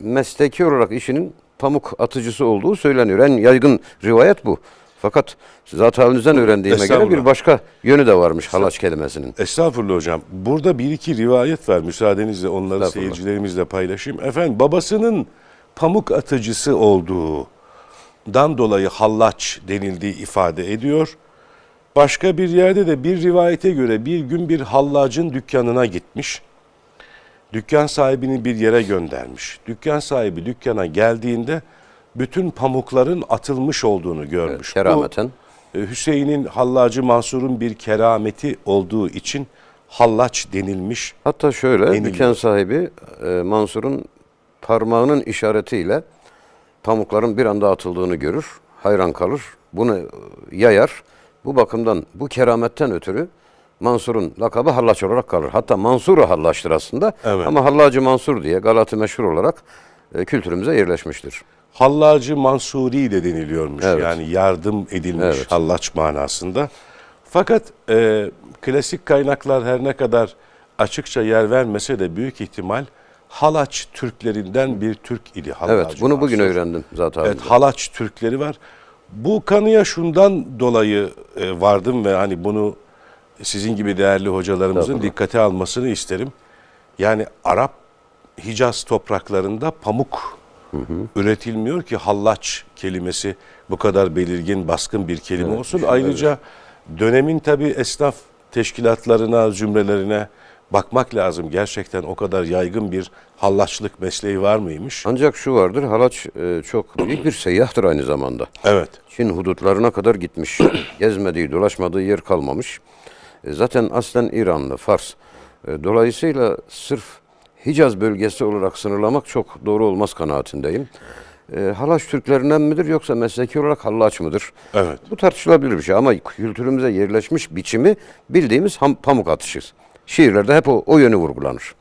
mesleki olarak işinin pamuk atıcısı olduğu söyleniyor. En yaygın rivayet bu. Fakat zat halinizden öğrendiğime göre bir başka yönü de varmış halaç kelimesinin. Estağfurullah hocam. Burada bir iki rivayet var. Müsaadenizle onları seyircilerimizle paylaşayım. Efendim babasının pamuk atıcısı olduğundan dolayı hallaç denildiği ifade ediyor. Başka bir yerde de bir rivayete göre bir gün bir hallacın dükkanına gitmiş. Dükkan sahibini bir yere göndermiş. Dükkan sahibi dükkana geldiğinde bütün pamukların atılmış olduğunu görmüş. Bu- Kerameten. e, Hüseyin'in Hallacı Mansur'un bir kerameti olduğu için hallaç denilmiş. Hatta şöyle Deniliyor. dükkan sahibi e, Mansur'un parmağının işaretiyle pamukların bir anda atıldığını görür. Hayran kalır. Bunu e, yayar. Bu bakımdan bu kerametten ötürü Mansur'un lakabı Hallaç olarak kalır. Hatta Mansur Hallaç'tır aslında. Evet. Ama Hallacı Mansur diye Galatı meşhur olarak e, kültürümüze yerleşmiştir. Hallacı Mansuri de deniliyormuş. Evet. Yani yardım edilmiş Evet. hallaç manasında. Fakat e, klasik kaynaklar her ne kadar açıkça yer vermese de büyük ihtimal Halaç Türklerinden bir Türk idi. Hallacı Evet, bunu bugün Mansur. öğrendim zaten. Evet, Halaç Türkleri var. Bu kanıya şundan dolayı e, vardım ve hani bunu sizin gibi değerli hocalarımızın dikkate almasını isterim. Yani Arap Hicaz topraklarında pamuk üretilmiyor ki hallaç kelimesi bu kadar belirgin, baskın bir kelime olsun. Ayrıca dönemin tabi esnaf teşkilatlarına, zümrelerine bakmak lazım. Gerçekten o kadar yaygın bir hallaçlık mesleği var mıymış? Ancak şu vardır, halaç e, çok büyük bir seyyahtır aynı zamanda. Evet. Çin hudutlarına kadar gitmiş. Gezmediği, dolaşmadığı yer kalmamış. E, zaten aslen İranlı, Fars. E, dolayısıyla sırf Hicaz bölgesi olarak sınırlamak çok doğru olmaz kanaatindeyim. E, halaç Türklerinden midir yoksa mesleki olarak hallaç mıdır? Evet. Bu tartışılabilir bir şey ama kültürümüze yerleşmiş biçimi bildiğimiz ham- pamuk atışı. Şiirlerde hep o, o yönü vurgulanır.